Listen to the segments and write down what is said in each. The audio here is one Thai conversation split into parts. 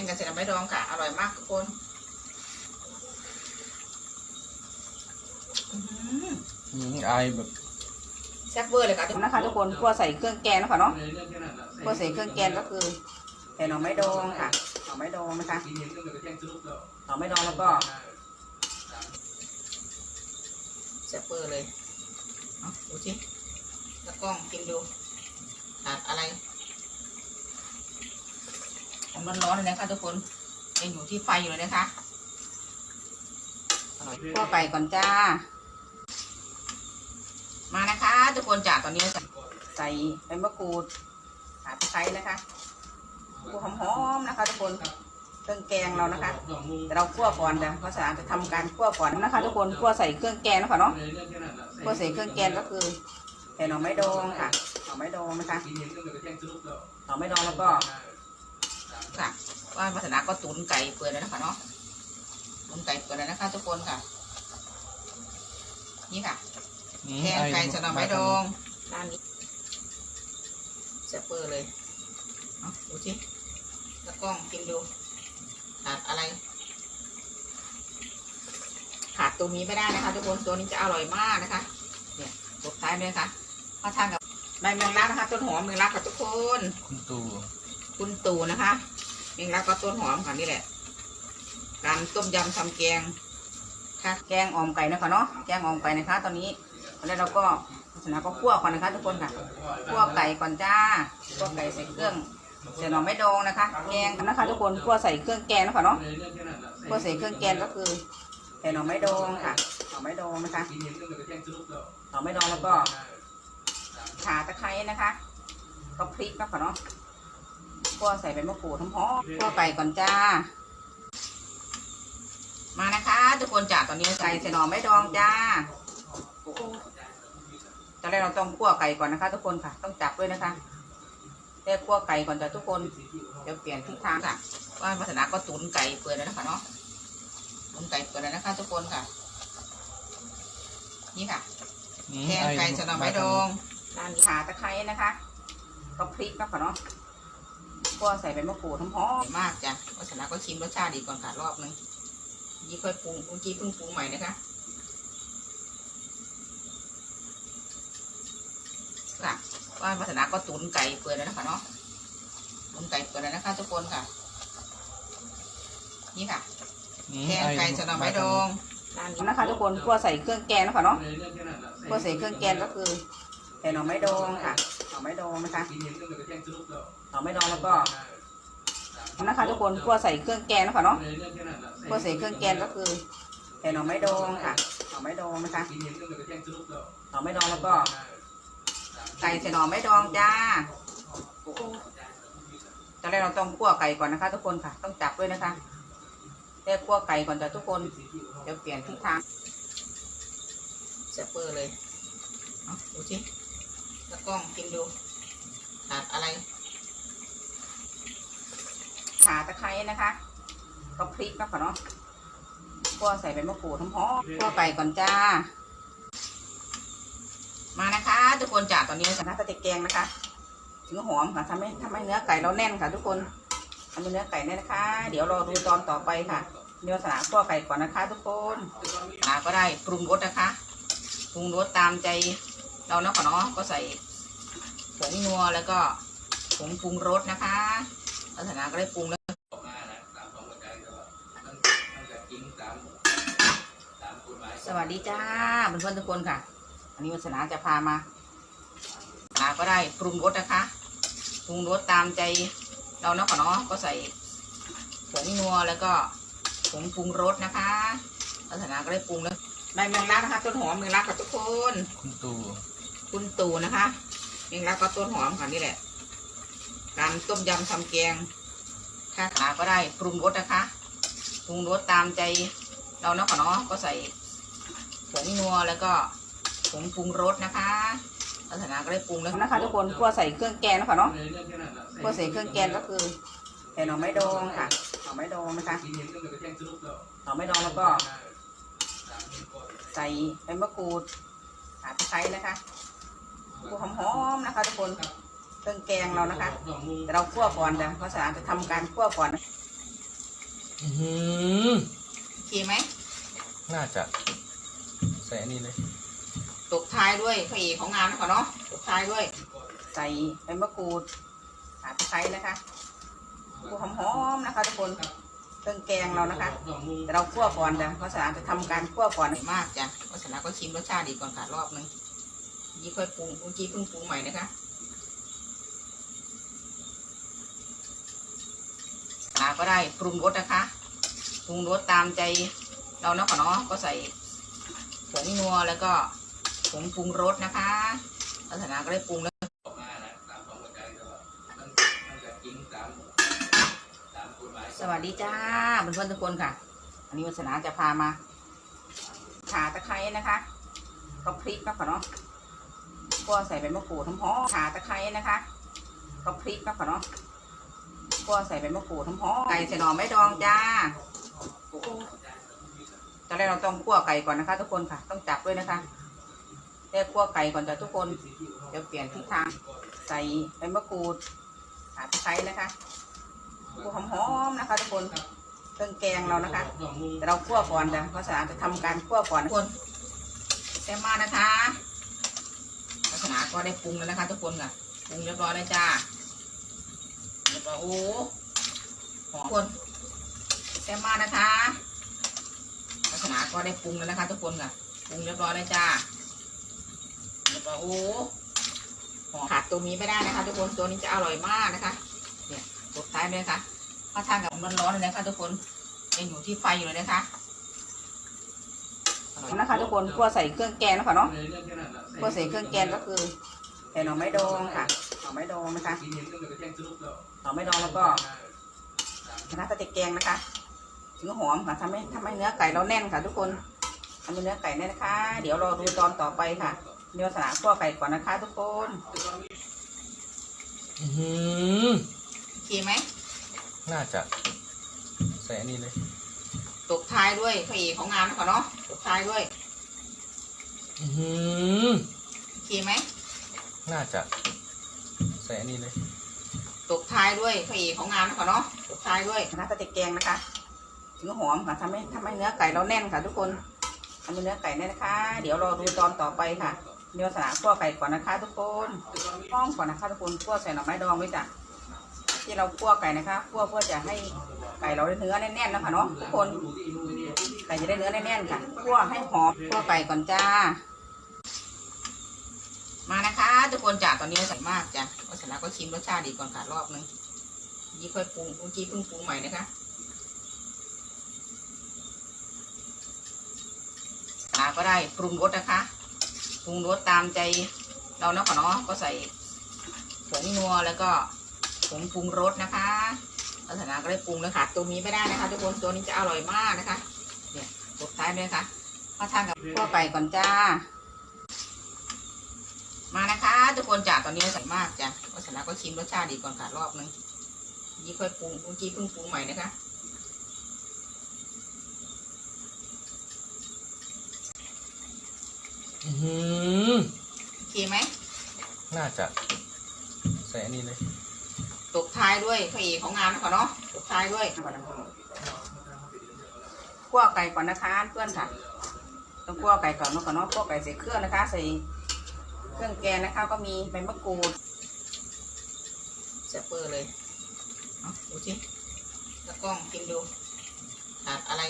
งกันเสร็จแล้วไม่ดองค่ะ อร่อยมากทุกคนอื้อหืออืมไอายแบบแซ่บเวอร์เลยค่ะทุกคนนะคะทุกคนคั่วใส่เครื่องแกงนะคะเนาะคั่วใส่เครื่องแกงก็คือใส่หน่อไม้ดองค่ะหน่อไม้ดองนะคะหน่อไม้ดองแล้วก็แซ่บเวอร์เลยเอาดูสิตะกล้องกินดูขาดอะไรของ ร้อนๆเลยนะคะทุกคนยังอยู่ที่ไฟอยู่เลยนะคะอร่อยคั่วไก่ก่อนจ้า มานะคะ ทุกคนจากตอนนี้เราจะใส่ใบมะกรูดขาตะไคร้นะคะคั่วหอมๆนะคะ ทุกคนเครื่องแกงเรานะคะแต่เราคั่วก่อนจ้ะเพราะฉะนั้นจะทำการคั่วก่อนนะคะ ทุกคนคั่วใส่เครื่องแกงนะคะเนาะคั่วใส่เครื่องแกงก็คือใส่หน่อไม้ดองค่ะหน่อไม้ดองนะคะหน่อไม้ดองแล้วก็ ค่ะ ว่าวัฒนาก็ตุ๋นไก่เปื่อยแล้วนะคะเนาะตุ๋นไก่เปื่อยแล้วนะคะ ทุกคนค่ะ นี่ค่ะอืมแกงอายไก่สนอไม้ดองร้านนี้แซ่บเปอร์เลยเอาดูสิตะกล้องกินดูขาดอะไรขาดตัวนี้ไม่ได้นะคะ ทุกคนตัวนี้จะอร่อยมากนะคะเนี่ยสุดท้ายเลยค่ะมาทานกับใบแมงลักนะคะ ต้นหอมแมงลักกับทุกคน คุณตู่คุณตู่นะคะ แมงลักก็ต้นหอมค่ะนี่แหละ การต้มยำทำแกงค่ะแกงอ่อมไก่นะคะเนาะแกงอ่อมไก่นะคะ ตอนนี้แล้วเราก็ลักษณะก็คั่วก่อนนะคะ ทุกคนค่ะคั่วไก่ก่อนจ้าคั่วไก่ใส่เครื่องใส่หน่อไม้ดองนะคะ แกงนะคะ ทุกคนคั่วใส่เครื่องแกงนะคะเนาะคั่วใส่เครื่องแกงก็คือใส่หน่อไม้ดองค่ะหน่อไม้ดองนะคะหน่อไม้ดองแล้วก็ขาตะไคร้นะคะก็พริกนะคะเนาะ คั่วใส่ใบมะกรูดหอมๆคั่วไก่ก่อนจ้า มานะคะทุกคนจากตอนนี้ใส่ใส่หน่อไม้ดองจ้าตอนแรกเราต้องคั่วไก่ก่อนนะคะ ทุกคนค่ะ ต้องจับด้วยนะคะแรกคั่วไก่ก่อนจ้ะทุกคนเดี๋ยวเปลี่ยนทิศทางค่ะว่าวัฒนาก็ตุ๋นไก่เปื่อยแล้วนะคะเนาะตุ๋นไก่เปื่อยแล้วนะคะ ทุกคนค่ะ นี่ค่ะอืมแกงอายไก่สนอไม้ดองร้านนี้ขาตะไคร้นะคะก็พริกนะคะเนาะ ก็ใส่ใบมะกรูดหอมๆมากจ้ะวัฒนาก็ชิมรสชาติดีก่อนค่ะรอบนึงยี่ค่อยปรุงเมื่อกี้เพิ่งปรุงใหม่นะคะค่ะว่าวัฒนาก็ตุ๋นไก่เปื่อยแล้วนะคะเนาะตุ๋นไก่เปื่อยแล้วนะคะทุกคนค่ะ นี่ค่ะอืมแกงอายไก่สนอไม้ดองร้านนี้นะคะทุกคนคั่วใส่เครื่องแกงนะคะเนาะคั่วใส่เครื่องแกงก็คือใส่หน่อไม้ดองค่ะหน่ อไม้ดองนะคะหน่อไม้ดองแล้วก็นะคะทุกคนคั่วใส่เครื่องแกงนะคะเนาะคั่วใส่เครื่องแกงก็คือใส่หน่อไม้ดองค่ะหน่อไม้ดองนะคะหน่อไม้ดองแล้วก็ไก่ใส่หน่อไม้ดองจ้าตอนแรกเราต้องคั่วไก่ก่อนนะคะ ทุกคนค่ะ ต้องจับด้วยนะคะแรกคั่วไก่ก่อนจ้ะทุกคนเดี๋ยวเปลี่ยนทิศทางแซ่บเปอร์เลยเอาดูสิตะ กล้องกินดูขาดอะไรขาตะไคร้นะคะก็พริกนะคะเนาะคั่วใส่ใบมะกรูดทั้งหอมๆคั่วไก่ก่อนจ้า มานะคะทุกคนจาตอนนี้จะน่าจะแกงนะคะ ถึงหอมค่ะทำให้ทำให้เนื้อไก่เราแน่นค่ะ ทุกคนทำให้เนื้อไก่แน่นนะคะ เดี๋ยวรอดูตอนต่อไปค่ะเนื้อสนามคั่วไก่ก่อนนะคะ ทุกคนอ่าก็ได้ปรุงรสนะคะปรุงรสตามใจเราเนาะค่ะเนาะก็ใส่ ผงนัวแล้วก็ผงปรุงรสนะคะลักษณะก็ได้ปรุงแล้วสวัสดีจ้าเพื่อนๆทุกคนค่ะ อันนี้วัฒนาจะพามาอ่าก็ได้ปรุงรสนะคะ ปรุงรสตามใจเราเนาะค่ะเนาะก็ใส่ผงนัวแล้วก็ผงปรุงรสนะคะลักษณะก็ได้ปรุงแล้วใบแมงลักนะคะต้นหอมแมงลักกับทุกคน คุณตู่คุณตู่นะคะ แมงลักก็ต้นหอมค่ะนี่แหละ การต้มยำทำแกงค่ะขาก็ได้ปรุงรสนะคะปรุงรสตามใจเราเนาะค่ะเนาะก็ใส่ผงนัวแล้วก็ผงปรุงรสนะคะลักษณะก็ได้ปรุงแล้วนะคะทุกคนคั่วใส่เครื่องแกงนะคะเนาะคั่วใส่เครื่องแกงก็คือใส่หน่อไม้ดองค่ะหน่อไม้ดองนะคะหน่อไม้ดองแล้วก็ ใส่ใบมะกรูดขาตะไคร้นะคะ คั่วหอมๆนะคะ ทุกคนเครื่องแกงเรานะคะแต่เราคั่วก่อนจ้ะเพราะฉะนั้นจะทำการคั่วก่อนอื้อหือโอเคไหมน่าจะใส่อันนี้เลย ตกท้ายด้วยพระเอกของงานนะคะเนาะตกท้ายด้วย ใส่ใบมะกรูดขาตะไคร้นะคะกูหอมๆนะคะ ทุกคนเครื่องแกงเรานะคะแต่เราคั่วก่อนจ้ะเพราะฉะนั้นจะทำการคั่วก่อนมากจ้ะเพราะฉะนั้นก็ชิมรสชาติดีก่อนค่ะรอบนึง ยี่ค่อยปรุงเมื่อกี้เพิ่งปรุงใหม่นะคะอ่าก็ได้ปรุงรสนะคะ ปรุงรสตามใจเราเนาะก่อนเนาะก็ใส่ผงนัวแล้วก็ผงปรุงรสนะคะลักษณะก็ได้ปรุงแล้วสวัสดีจ้าเพื่อนๆทุกคนค่ะ อันนี้วัฒนาจะพามาขาตะไคร้นะคะก็พริกนะคะเนาะ ก็ใส่ใบมะกรูดหอมๆขาตะไคร้นะคะก็พริกนะคะเนาะก็ใส่ใบมะกรูดหอมๆไก่ใส่หน่อไม้ดองจ้าตอนแรกเราต้องคั่วไก่ก่อนนะคะ ทุกคนค่ะ ต้องจับด้วยนะคะแค่คั่วไก่ก่อนจ้ะทุกคนเดี๋ยวเปลี่ยนทิศทางใส่ใบมะกรูดขาตะไคร้นะคะกูหอมๆนะคะ ทุกคนเครื่องแกงเรานะคะ แต่เราคั่วก่อนจ้ะเพราะฉะนั้นจะทำการคั่วก่อนทุกคนแซ่มานะคะ ก็ได้ปรุงแล้วนะคะ ทุกคนค่ะปรุงเรียบร้อยแล้วจ้าเรียบร้อยโอ้หอมคนแซ่บมากนะคะลักษณะก็ได้ปรุงแล้วนะคะ ทุกคนค่ะปรุงเรียบร้อยแล้วจ้าเรียบร้อยโอ้หอมขาดตัวนี้ไม่ได้นะคะ ทุกคนตัวนี้จะอร่อยมากนะคะ เนี่ยสุดท้ายเลยค่ะถ้าทานกับร้อนๆเลยนะคะทุกคนยังอยู่ที่ไฟอยู่เลยนะคะ นะคะ ทุกคนคั่วใส่เครื่องแกงนะคะเนาะคั่วใส่เครื่องแกงก็คือใส่หน่อไม้ดองค่ะหน่อไม้ดองนะคะหน่อไม้ดองแล้วก็น้ำตะเต็กแกงนะคะถึงหอมค่ะทำให้ทำให้เนื้อไก่เราแน่นค่ะ ทุกคนทำให้เนื้อไก่แน่นนะคะ เดี๋ยวรอดูตอนต่อไปค่ะเดี๋ยวสนาคั่วไก่ก่อนนะคะ ทุกคนอื้อหือโอเคไหมน่าจะใส่อันนี้เลย ตกท้ายด้วยพระเอกของงานนะคะเนาะ ตกท้ายด้วยอื้อหือโอเคไหม น่าจะใส่อันนี้เลยตกท้ายด้วยพระเอกของงานนะคะเนาะตกท้ายด้วยน้ำตะเต็กแกงนะคะถึงหอมค่ะทำให้ทำให้เนื้อไก่เราแน่นค่ะ ทุกคนทำให้เนื้อไก่แน่นนะคะ เดี๋ยวรอดูตอนต่อไปค่ะเดี๋ยวสนาคั่วไก่ก่อนนะคะ ทุกคนห้อมก่อนนะคะ ทุกคนคั่วใส่หน่อไม้ดองไว้จ้ะที่เราคั่วไก่นะคะคั่วเพื่อจะให้ ไก่เราได้เนื้อแน่นๆนะคะเนาะทุกคนไก่จะได้เนื้อแน่นๆค่ะคั่วให้หอมคั่วไก่ก่อนจ้า มานะคะ ทุกคนจ้ะตอนนี้ใส่มากจ้ะเพราะฉะนั้นก็ชิมรสชาติดีก่อนค่ะรอบนึงยี่ค่อยปรุงเมื่อกี้เพิ่งปรุงใหม่นะคะอ่าก็ได้ปรุงรสนะคะปรุงรสตามใจเราเนาะก่อนเนาะก็ใส่ผงนัวแล้วก็ผงปรุงรสนะคะ ลักษณะก็ได้ปรุงแล้วค่ะตัวนี้ไม่ได้นะคะ ทุกคนตัวนี้จะอร่อยมากนะคะเนี่ยสุดท้ายเลยค่ะมาทานกับขั้วไก่ก่อนจ้า มานะคะ ทุกคนจ้ะตอนนี้ใส่มากจ้ะลักษณะก็ชิมรสชาติดีก่อนค่ะรอบนึงยี่ค่อยปรุงเมื่อกี้เพิ่งปรุงใหม่นะคะอื้อหือโอเคไหม น่าจะใส่อันนี้เลย ตกท้ายด้วยพระเอกของงานนะคะเนาะตกท้ายด้วยคั่วไก่ก่อนนะคะเพื่อนค่ะต้องคั่วไก่ก่อนนะก่อนเนาะคั่วไก่ใส่เครื่องนะคะ ใส่เครื่องแกงนะคะ ก็มีใบมะกรูดเสเปอร์เลยเอาดูสิตะกล้องกินดูขาดอะไร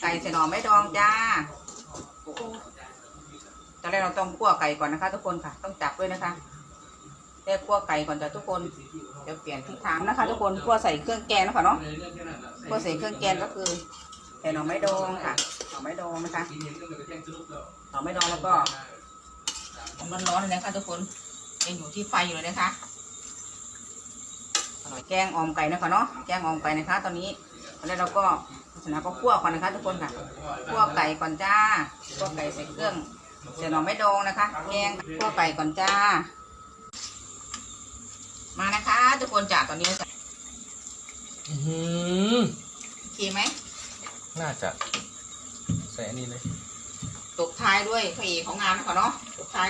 ไก่ใส่หน่อไม้ดองจ้าตอนแรกเราต้องคั่วไก่ก่อนนะคะ ทุกคนค่ะ ต้องจับด้วยนะคะ แค่คั่วไก่ก่อนจ้ะทุกคนเดี๋ยวเปลี่ยนทิศทางนะคะ ทุกคนคั่วใส่เครื่องแกงนะคะเนาะคั่วใส่เครื่องแกงก็คือใส่หน่อไม้ดองค่ะหน่อไม้ดองนะคะหน่อไม้ดองแล้วก็ร้อนๆเลยนะคะทุกคนยังอยู่ที่ไฟอยู่เลยนะคะอร่อยแกงออมไก่นะคะเนาะแกงออมไก่นะคะ ตอนนี้ตอนแรกเราก็ลักษณะก็คั่วก่อนนะคะทุกคนค่ะคั่วไก่ก่อนจ้าคั่วไก่ใส่เครื่องใส่หน่อไม้ดองนะคะ แกงคั่วไก่ก่อนจ้า มานะคะทุกคนจ้ะตอนนี้ใส่อื้อหือโอเคไหม น่าจะใส่อันนี้เลย ตกท้ายด้วยพระเอกของงานนะคะเนาะตกท้าย